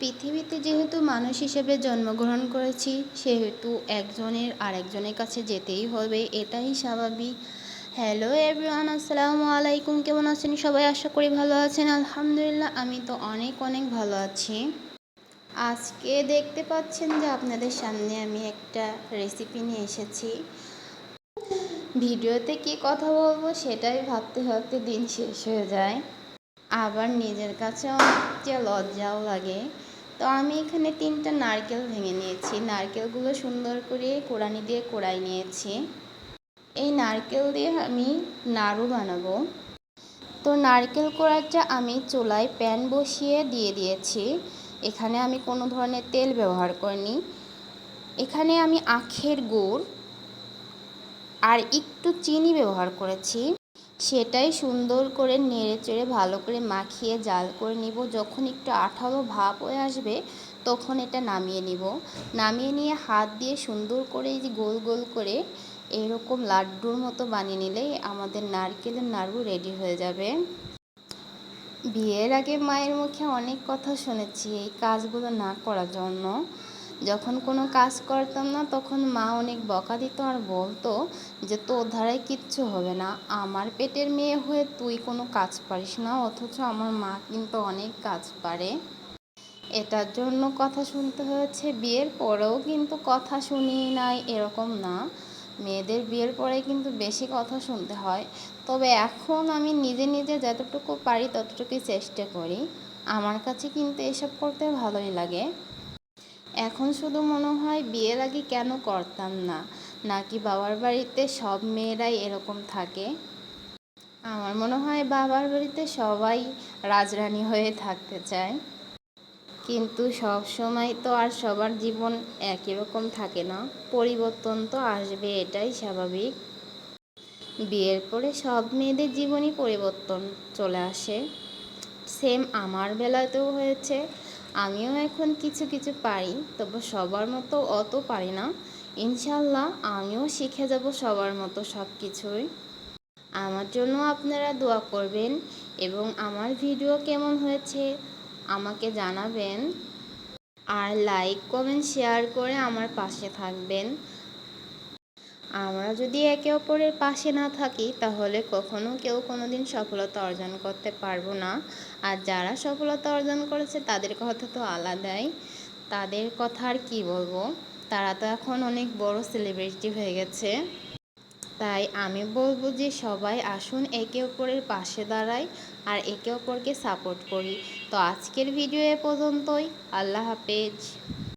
পৃথিবীতে যেহেতু মানুষ হিসেবে জন্মগ্রহণ করেছি, সেহেতু একজনের আরেকজনের কাছে যেতেই হবে, এটাই স্বাভাবিক। হ্যালো এভরিওয়ান আসসালামু আলাইকুম, কেমন আছেন সবাই? আশা করি ভালো আছেন, আলহামদুলিল্লাহ, আমি তো অনেক অনেক ভালো আছি। আজকে দেখতে পাচ্ছেন যে আপনাদের সামনে আমি একটা রেসিপি নিয়ে এসেছি। ভিডিওতে কি কথা বলব সেটাই ভাবতে ভাবতে দিন শেষ হয়ে যায়। আবার নিজের কাছে অনেকটা লজ্জাও লাগে। তো আমি এখানে তিনটা নারকেল ভেঙে নিয়েছি। নারকেলগুলো সুন্দর করে কোড়ানি দিয়ে কোড়াই নিয়েছি। এই নারকেল দিয়ে আমি নাড়ু বানাবো। তো নারকেল কোড়াটা আমি চুলায় প্যান বসিয়ে দিয়ে দিয়েছি, এখানে আমি কোনো ধরনের তেল ব্যবহার করিনি। এখানে আমি আখের গুড় আর একটু চিনি ব্যবহার করেছি। সেটাই সুন্দর করে নেড়ে চেড়ে ভালো করে মাখিয়ে জাল করে নিব। যখন একটু আঠালো ভাব হয়ে আসবে, তখন এটা নামিয়ে নিব। নামিয়ে নিয়ে হাত দিয়ে সুন্দর করে এই যে গোল গোল করে এরকম লাড্ডুর মতো বানিয়ে নিলেই আমাদের নারকেলের নাড়ু রেডি হয়ে যাবে। বিয়ের আগে মায়ের মুখে অনেক কথা শুনেছি এই কাজগুলো না করার জন্য। যখন কোনো কাজ করতাম না, তখন মা অনেক বকা দিত আর বলতো যে, তোর ধারায় কিচ্ছু হবে না। আমার পেটের মেয়ে হয়ে তুই কোনো কাজ পারিস না, অথচ আমার মা কিন্তু অনেক কাজ পারে। এটার জন্য কথা শুনতে হয়েছে। বিয়ের পরেও কিন্তু কথা শুনি নাই, এরকম না। মেয়েদের বিয়ের পরে কিন্তু বেশি কথা শুনতে হয়। তবে এখন আমি নিজে নিজে যতটুকু পারি, ততটুকুই চেষ্টা করি। আমার কাছে কিন্তু এসব করতে ভালোই লাগে। এখন শুধু মনে হয় বিয়ের আগে কেন করতাম না? নাকি বাবার বাড়িতে সব মেয়েরাই এরকম থাকে? আমার মনে হয় বাবার বাড়িতে সবাই রাজরানী হয়ে থাকতে চায়। কিন্তু সব সময় তো আর সবার জীবন একই রকম থাকে না। পরিবর্তন তো আসবে, এটাই স্বাভাবিক। বিয়ের পরে সব মেয়েদের জীবনই পরিবর্তন চলে আসে। সেম আমার বেলাতেও হয়েছে। আমিও এখন কিছু কিছু পারি, তবে সবার মতো অত পারি না। ইনশাল্লাহ আমিও শিখে যাব সবার মতো সব কিছুই আমার জন্য আপনারা দোয়া করবেন এবং আমার ভিডিও কেমন হয়েছে আমাকে জানাবেন। আর লাইক কমেন্ট শেয়ার করে আমার পাশে থাকবেন। আমরা যদি একে অপরের পাশে না থাকি, তাহলে কখনো কেউ কোনো দিন সফলতা অর্জন করতে পারব না। আর যারা সফলতা অর্জন করেছে, তাদের কথা তো আলাদাই। তাদের কথা আর কী বলব? তারা তো এখন অনেক বড় সেলিব্রিটি হয়ে গেছে। তাই আমি বলব যে, সবাই আসুন একে অপরের পাশে দাঁড়াই আর একে অপরকে সাপোর্ট করি। তো আজকের ভিডিও এ পর্যন্তই। আল্লাহ হাফেজ।